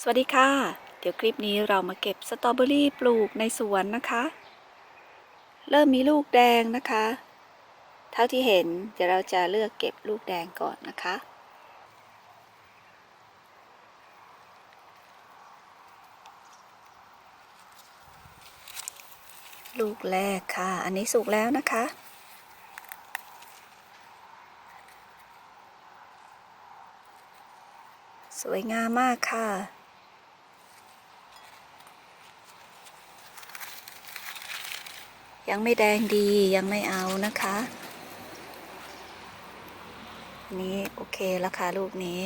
สวัสดีค่ะ เดี๋ยวคลิปนี้เรามาเก็บสตรอเบอรี่ปลูกในสวนนะคะ เริ่มมีลูกแดงนะคะ เท่าที่เห็นเดี๋ยวเราจะเลือกเก็บลูกแดงก่อนนะคะ ลูกแรกค่ะ อันนี้สุกแล้วนะคะสวยงามมากค่ะ ยังไม่แดงดียังไม่เอานะคะ นี่โอเคแล้วค่ะลูกนี้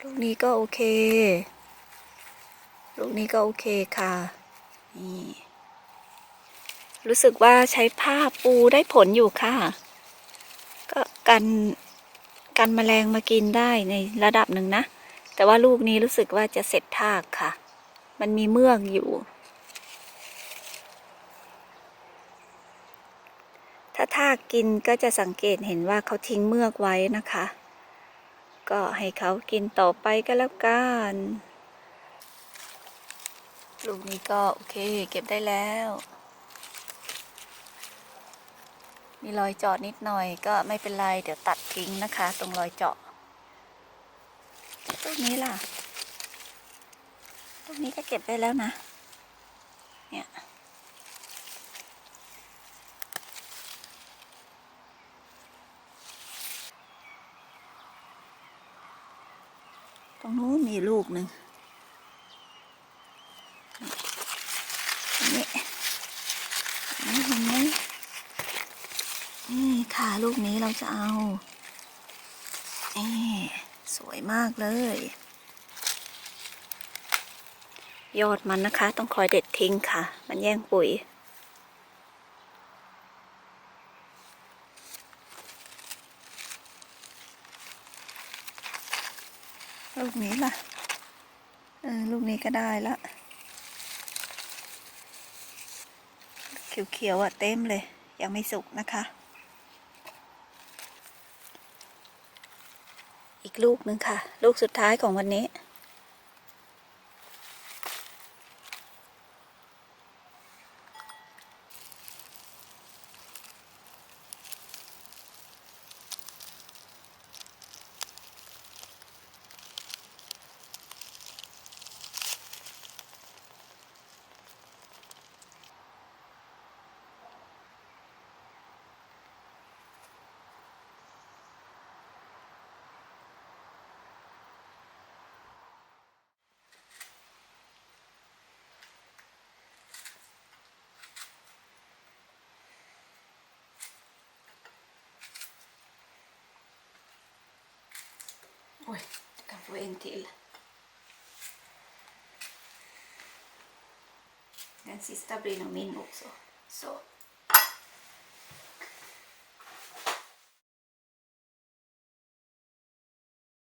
ลูกนี้ก็โอเค ลูกนี้ก็โอเคค่ะ นี่รู้สึกว่าใช้ผ้าปูได้ผลอยู่ค่ะ ก็กันกันแมลงมากินได้ในระดับหนึ่งนะ แต่ว่าลูกนี้รู้สึกว่าจะเสร็จทากค่ะ มันมีเมือกอยู่ ถ้าทากกินก็จะสังเกตเห็นว่าเขาทิ้งเมือกไว้นะคะ ก็ให้เขากินต่อไปก็แล้วกันลูกนี้ก็โอเคเก็บได้แล้ว มีรอยเจาะนิดหน่อยก็ไม่เป็นไร เดี๋ยวตัดทิ้งนะคะ ตรงรอยเจาะ ลูกนี้ล่ะลูกนี้ก็เก็บได้แล้วนะ เนี่ยตรงนู้นมีลูกหนึ่งนี่นี่เห็นไหมนี่ค่ะลูกนี้เราจะเอานี่ สวยมากเลย ยอดมันนะคะ ต้องคอยเด็ดทิ้งค่ะ มันแย่งปุ๋ย ลูกนี้ล่ะ เออ ลูกนี้ก็ได้ละ เขียวๆอะเต็มเลย ยังไม่สุกนะคะ อีกลูกหนึ่งค่ะ ลูกสุดท้ายของวันนี้ Oj, du kan få en till. Den sista blir nog min också. Så.